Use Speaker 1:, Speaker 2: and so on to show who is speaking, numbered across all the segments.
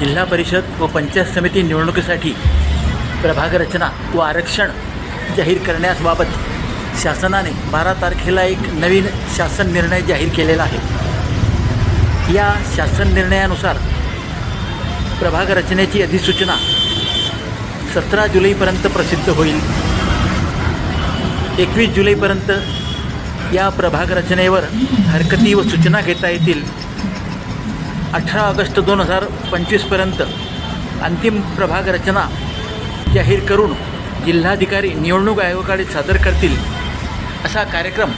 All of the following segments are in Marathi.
Speaker 1: जिल्हा परिषद व पंचायत समिती निवडणुकीसाठी प्रभाग रचना व आरक्षण जाहीर करण्याबाबत शासनाने बारा तारखेला एक नवीन शासन निर्णय जाहीर केलेला आहे. या शासन निर्णयानुसार प्रभाग रचनेची अधिसूचना सतरा जुलैपर्यंत प्रसिद्ध होईल. एकवीस जुलैपर्यंत या प्रभाग रचनेवर हरकती व सूचना घेता येतील. अठरा ऑगस्ट दोन हजार पंचवीसपर्यंत अंतिम प्रभाग रचना जाहीर करून जिल्हाधिकारी निवडणूक आयोगाकडे सादर करतील असा कार्यक्रम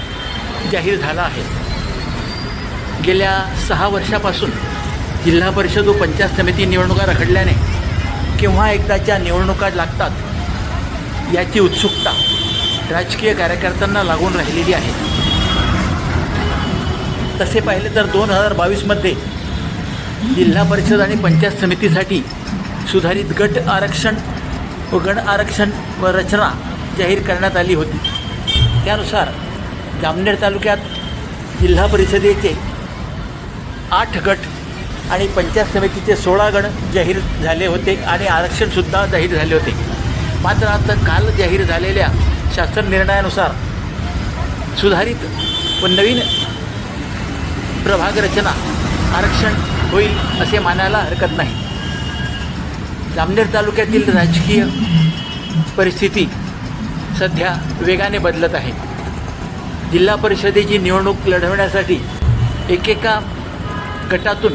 Speaker 1: जाहीर झाला आहे. गेल्या सहा वर्षापासून जिल्हा परिषद व पंचायत समिती निवडणुका रखडल्याने केव्हा एकदाच्या निवडणुका लागतात याची उत्सुकता राजकीय कार्यकर्त्यांना लागून राहिलेली आहे. तसे पाहिले तर दोन हजार बावीसमध्ये जिल्हा परिषद आणि पंचायत समितीसाठी सुधारित गट आरक्षण व गण आरक्षण व रचना जाहीर करण्यात आली होती. त्यानुसार जामनेर तालुक्यात जिल्हा परिषदेचे आठ गट आणि पंचायत समितीचे सोळा गण जाहीर झाले होते आणि आरक्षणसुद्धा जाहीर झाले होते. मात्र आता काल जाहीर झालेल्या शासन निर्णयानुसार सुधारित व नवीन प्रभाग रचना आरक्षण होईल असे मानायला हरकत नाही. जामनेर तालुक्यातील राजकीय परिस्थिती सध्या वेगाने बदलत आहे. जिल्हा परिषदेची निवडणूक लढवण्यासाठी एकेका गटातून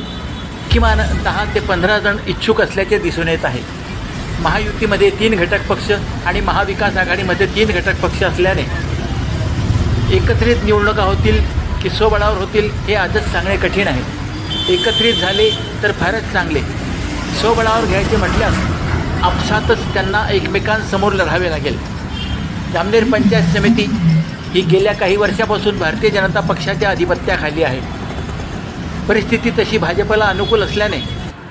Speaker 1: किमान दहा ते पंधरा जण इच्छुक असल्याचे दिसून येत आहे. महायुतीमध्ये तीन घटक पक्ष आणि महाविकास आघाडीमध्ये तीन घटक पक्ष असल्याने एकत्रित निवडणुका होतील की स्वबळावर होतील हे आजच सांगणे कठीण आहे. एकत्रित झाले तर फारच चांगले. स्वबळावर घ्यायचे म्हटल्यास आपसातच त्यांना एकमेकांसमोर लढावे लागेल. जामनेर पंचायत समिती ही गेल्या काही वर्षापासून भारतीय जनता पक्षाच्या आधिपत्याखाली आहे. परिस्थिती तशी भाजपला अनुकूल असल्याने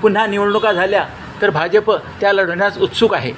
Speaker 1: पुन्हा निवडणुका झाल्या तर भाजप त्या लढण्यास उत्सुक आहे.